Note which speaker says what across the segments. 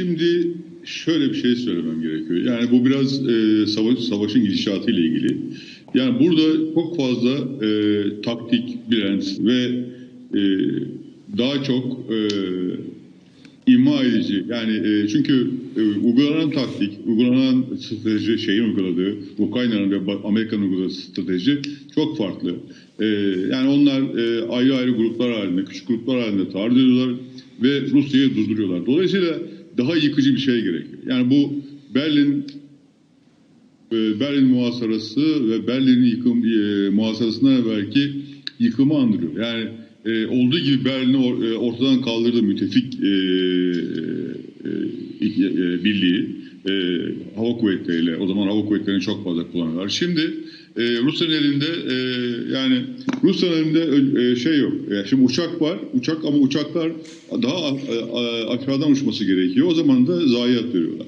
Speaker 1: Şimdi şöyle bir şey söylemem gerekiyor. Yani bu biraz e, savaş, savaşın gidişatı ile ilgili. Yani burada çok fazla e, taktik bilen ve e, daha çok e, ima edici. Yani e, çünkü e, uygulanan taktik, uygulanan strateji, şeyin uyguladığı, Ukrayna'nın ve Amerika'nın uyguladığı strateji çok farklı. E, yani onlar e, ayrı ayrı gruplar halinde, küçük gruplar halinde taarruz ediyorlar ve Rusya'yı durduruyorlar. Dolayısıyla daha yıkıcı bir şey gerekiyor. Yani bu Berlin e, Berlin muhasarası ve Berlin'in yıkım e, muhasarasından belki yıkımı andırıyor. Yani e, olduğu gibi Berlin'i or- e, ortadan kaldırdı müttefik e, e, e, e, birliği e, hava kuvvetleriyle. O zaman hava kuvvetlerini çok fazla kullanıyorlar. Şimdi e, Rusya'nın elinde e, yani Rusya'nın elinde e, şey yok. Yani şimdi uçak var. Uçak ama uçaklar daha a- aşağıdan uçması gerekiyor. O zaman da zayiat veriyorlar.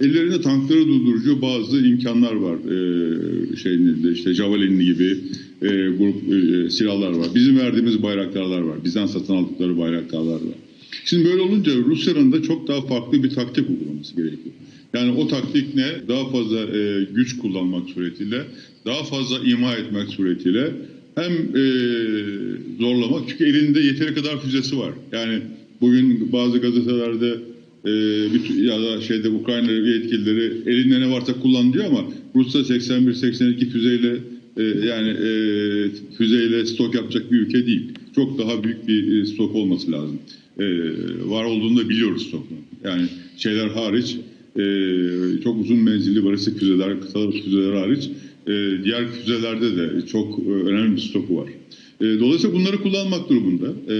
Speaker 1: Ellerinde tankları durdurucu bazı imkanlar var. Ee, şeyinde işte Javelin'li gibi e, grup e, silahlar var. Bizim verdiğimiz bayraktarlar var. Bizden satın aldıkları bayraktarlar var. Şimdi böyle olunca Rusya'nın da çok daha farklı bir taktik uygulaması gerekiyor. Yani o taktik ne? Daha fazla e, güç kullanmak suretiyle, daha fazla ima etmek suretiyle hem e, zorlamak çünkü elinde yeteri kadar füzesi var. Yani bugün bazı gazetelerde e, bütün, ya da şeyde Ukrayna yetkilileri elinde ne varsa kullan diyor ama Rusya 81-82 füzeyle e, yani e, füzeyle stok yapacak bir ülke değil. Çok daha büyük bir e, stok olması lazım. E, var olduğunu da biliyoruz stokun. Yani şeyler hariç e, çok uzun menzilli balistik füzeler, kısa füzeler hariç e, diğer füzelerde de çok e, önemli bir stoku var. E, dolayısıyla bunları kullanmak durumunda. E,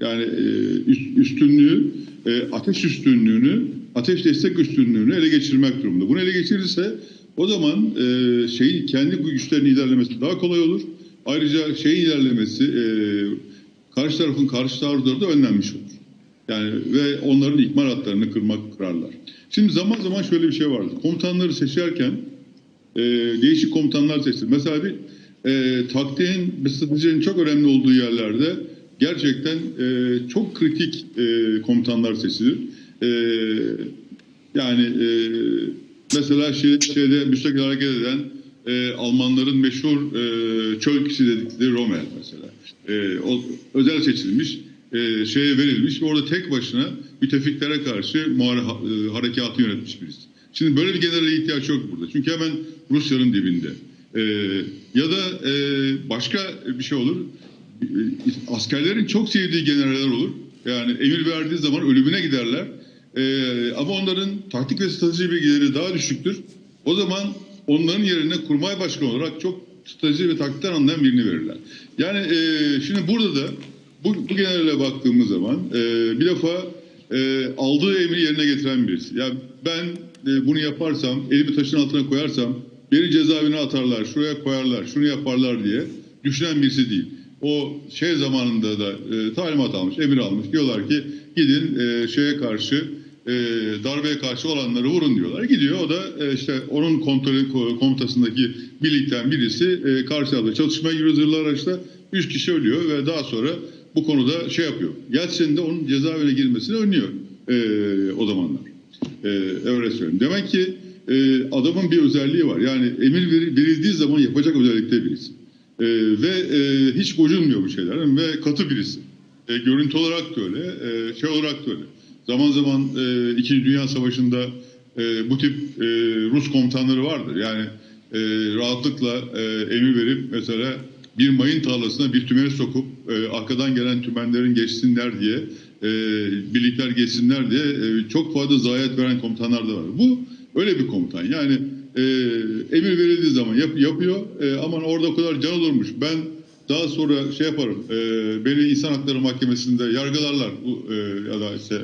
Speaker 1: yani e, üst- üstünlüğü, e, ateş üstünlüğünü, ateş destek üstünlüğünü ele geçirmek durumunda. Bunu ele geçirirse o zaman e, şeyin kendi güçlerini ilerlemesi daha kolay olur. Ayrıca şeyin ilerlemesi, e, karşı tarafın karşı taarruzları da önlenmiş olur. Yani ve onların ikmal hatlarını kırmak kırarlar. Şimdi zaman zaman şöyle bir şey vardı. Komutanları seçerken e, değişik komutanlar seçilir. Mesela bir e, taktiğin ve stratejinin çok önemli olduğu yerlerde gerçekten e, çok kritik e, komutanlar seçilir. E, yani e, mesela şey, şeyde müstakil hareket eden e, Almanların meşhur e, çölkisi dedikleri Rommel mesela. E, o, özel seçilmiş, e, şeye verilmiş ve orada tek başına müttefiklere karşı muhare, e, harekatı yönetmiş birisi. Şimdi böyle bir generale ihtiyaç yok burada. Çünkü hemen Rusya'nın dibinde. E, ya da e, başka bir şey olur. E, askerlerin çok sevdiği generaller olur. Yani emir verdiği zaman ölümüne giderler. E, ama onların taktik ve strateji bilgileri daha düşüktür. O zaman onların yerine kurmay başkanı olarak çok strateji ve taktikten anlayan birini verirler. Yani e, şimdi burada da bu, bu generale baktığımız zaman e, bir defa e, aldığı emri yerine getiren birisi. Ya ben e, bunu yaparsam, elimi taşın altına koyarsam beni cezaevine atarlar, şuraya koyarlar, şunu yaparlar diye düşünen birisi değil. O şey zamanında da e, talimat almış, emir almış. Diyorlar ki gidin e, şeye karşı e, darbeye karşı olanları vurun diyorlar. Gidiyor o da e, işte onun kontrolü komutasındaki birlikten birisi e, karşı tarafta çatışmaya giriyor zırhlı araçta. Üç kişi ölüyor ve daha sonra bu konuda şey yapıyor. Yeltsin de onun cezaevine girmesini önlüyor e, o zamanlar. E, öyle söyleyeyim. Demek ki e, adamın bir özelliği var. Yani emir veri- verildiği zaman yapacak özellikte birisi. E, ve e, hiç gocunmuyor bu şeylerden ve katı birisi. E, görüntü olarak da öyle, e, şey olarak da öyle. Zaman zaman e, İkinci Dünya Savaşı'nda e, bu tip e, Rus komutanları vardır. Yani e, rahatlıkla e, emir verip mesela bir mayın tarlasına bir tümeni sokup e, arkadan gelen tümenlerin geçsinler diye e, birlikler geçsinler diye e, çok fazla zayiat veren komutanlar da var. Bu öyle bir komutan. Yani e, emir verildiği zaman yap, yapıyor. E, aman orada o kadar can olurmuş. Ben daha sonra şey yaparım. E, beni insan hakları mahkemesinde yargılarlar. Bu, e, ya da işte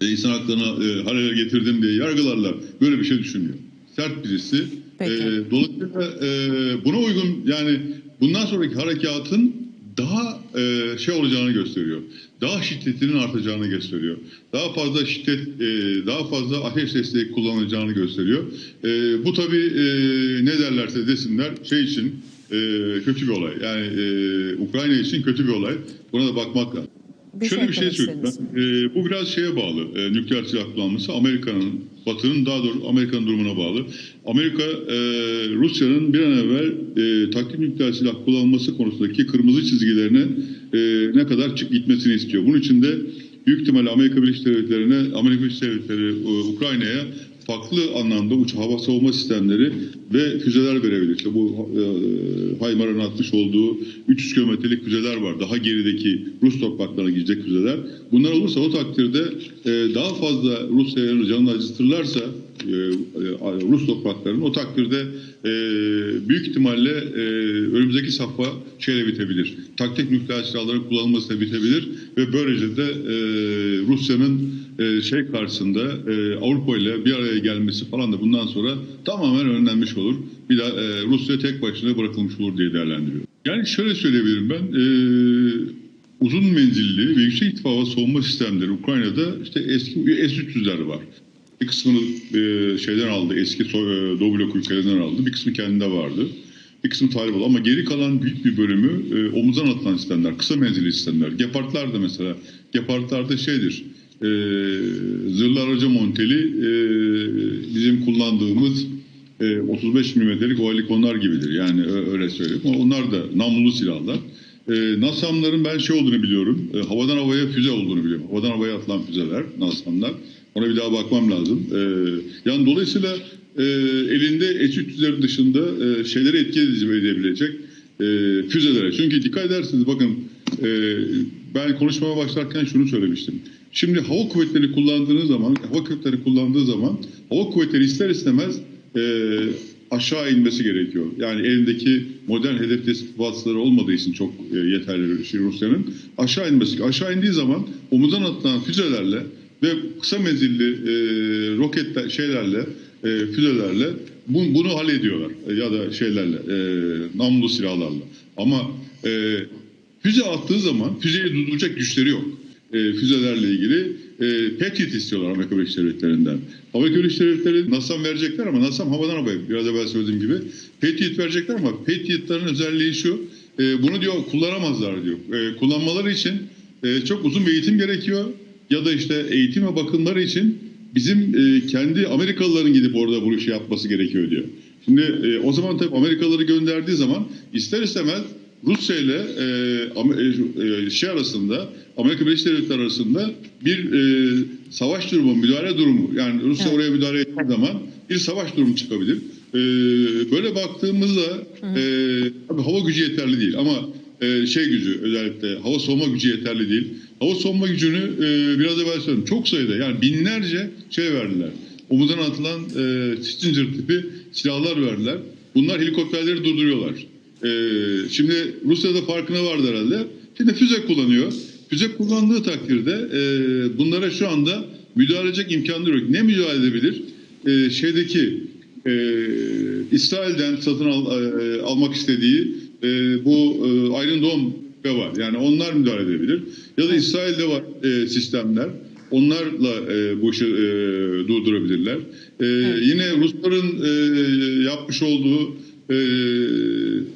Speaker 1: e, insan haklarına e, halel getirdim diye yargılarlar. Böyle bir şey düşünmüyor. Sert birisi.
Speaker 2: Peki.
Speaker 1: E, dolayısıyla e, buna uygun yani bundan sonraki harekatın daha e, şey olacağını gösteriyor. Daha şiddetinin artacağını gösteriyor. Daha fazla şiddet, e, daha fazla ateş desteği kullanılacağını gösteriyor. E, bu tabii e, ne derlerse desinler şey için e, kötü bir olay. Yani e, Ukrayna için kötü bir olay. Buna da bakmak lazım.
Speaker 2: Bir
Speaker 1: Şöyle
Speaker 2: şey
Speaker 1: bir şey
Speaker 2: eklemek
Speaker 1: söyleyeyim. Ben, e, bu biraz şeye bağlı. E, nükleer silah kullanması Amerika'nın, Batı'nın daha doğrusu Amerika'nın durumuna bağlı. Amerika, e, Rusya'nın bir an evvel e, taktik nükleer silah kullanması konusundaki kırmızı çizgilerine e, ne kadar çık gitmesini istiyor. Bunun için de büyük ihtimalle Amerika Birleşik Devletleri'ne, Amerika Birleşik Devletleri e, Ukrayna'ya farklı anlamda uç hava savunma sistemleri ve füzeler verebilir. İşte bu e, Haymar'ın atmış olduğu 300 kilometrelik füzeler var. Daha gerideki Rus topraklarına gidecek füzeler. Bunlar olursa o takdirde e, daha fazla Rusya'nın canını acıtırlarsa Rus topraklarının o takdirde e, büyük ihtimalle e, önümüzdeki safha şeyle bitebilir. Taktik nükleer silahların kullanılması bitebilir ve böylece de e, Rusya'nın e, şey karşısında e, Avrupa ile bir araya gelmesi falan da bundan sonra tamamen önlenmiş olur. Bir daha e, Rusya tek başına bırakılmış olur diye değerlendiriyorum. Yani şöyle söyleyebilirim ben. E, uzun menzilli ve yüksek irtifa savunma sistemleri Ukrayna'da işte eski S-300'ler var. Bir kısmını e, şeyden aldı, eski so- e, Doğu blok ülkelerinden aldı. Bir kısmı kendinde vardı. Bir kısmı talip oldu. Ama geri kalan büyük bir bölümü e, omuzdan atılan sistemler, kısa menzilli sistemler. Gepardlar da mesela. Gepardlar da şeydir, e, zırhlı araca monteli e, bizim kullandığımız e, 35 milimetrelik oalikonlar gibidir. Yani öyle söyleyeyim. Onlar da namlulu silahlar. E, NASAM'ların ben şey olduğunu biliyorum. e, havadan havaya füze olduğunu biliyorum. Havadan havaya atılan füzeler NASAM'lar. Ona bir daha bakmam lazım. E, yani dolayısıyla e, elinde S-300'lerin dışında e, şeyleri etki edici edebilecek e, füzelere. Çünkü dikkat ederseniz bakın e, ben konuşmaya başlarken şunu söylemiştim. Şimdi hava kuvvetlerini kullandığınız zaman, hava kuvvetleri kullandığı zaman hava kuvvetleri ister istemez e, aşağı inmesi gerekiyor. Yani elindeki modern hedef tespit vasıtaları olmadığı için çok e, yeterli şey Rusya'nın aşağı inmesi. Aşağı indiği zaman omuzdan atılan füzelerle ve kısa menzilli e, roketler şeylerle, e, füzelerle bu- bunu hallediyorlar E, ya da şeylerle, e, namlu silahlarla. Ama e, füze attığı zaman füzeyi durduracak güçleri yok. E, füzelerle ilgili e, Patriot istiyorlar Amerika Birleşik Devletleri'nden. Amerika Birleşik Devletleri NASAM verecekler ama NASAM havadan havaya biraz evvel söylediğim gibi Patriot verecekler ama Patriot'ların özelliği şu e, bunu diyor kullanamazlar diyor. E, kullanmaları için e, çok uzun bir eğitim gerekiyor ya da işte eğitim ve bakımları için bizim e, kendi Amerikalıların gidip orada bu işi yapması gerekiyor diyor. Şimdi e, o zaman tabii Amerikalıları gönderdiği zaman ister istemez Rusya ile e, Am- e, şey arasında Amerika Birleşik Devletleri arasında bir e, savaş durumu, müdahale durumu yani Rusya
Speaker 2: Evet.
Speaker 1: oraya müdahale ettiği zaman bir savaş durumu çıkabilir. E, böyle baktığımızda e, tabii hava gücü yeterli değil ama e, şey gücü özellikle hava savunma gücü yeterli değil. Hava savunma gücünü e, biraz evvel söyledim. Çok sayıda yani binlerce şey verdiler. Omuzdan atılan e, Stinger tipi silahlar verdiler. Bunlar helikopterleri durduruyorlar. E, şimdi Rusya'da farkına vardı herhalde. Şimdi füze kullanıyor. Füze kullandığı takdirde e, bunlara şu anda müdahale edecek imkanları yok. Ne müdahale edebilir? E, şeydeki e, İsrail'den satın al- e, almak istediği e, bu e, Iron Dome var. Yani onlar müdahale edebilir. Ya da İsrail'de var e, sistemler. Onlarla e, bu işi e, durdurabilirler. E, Yine Rusların e, yapmış olduğu e,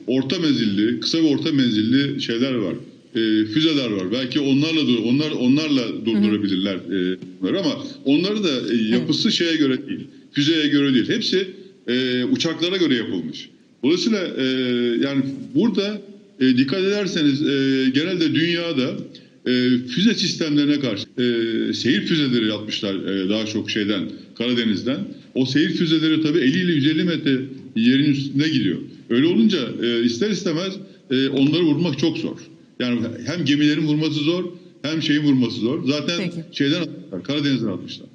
Speaker 1: orta menzilli, kısa ve orta menzilli şeyler var. E, füzeler var. Belki onlarla dur- onlar onlarla durdurabilirler e, bunları ama onları da e, yapısı şeye göre değil. Füzeye göre değil. Hepsi e, uçaklara göre yapılmış. Dolayısıyla e, yani burada e, dikkat ederseniz e, genelde dünyada e, füze sistemlerine karşı e, seyir füzeleri yapmışlar e, daha çok şeyden Karadeniz'den. O seyir füzeleri tabii 50 ile 150 metre yerin üstünde gidiyor. Öyle olunca e, ister istemez e, onları vurmak çok zor. Yani hem gemilerin vurması zor hem şeyin vurması zor. Zaten
Speaker 2: Peki.
Speaker 1: şeyden atmışlar, Karadeniz'den atmışlar.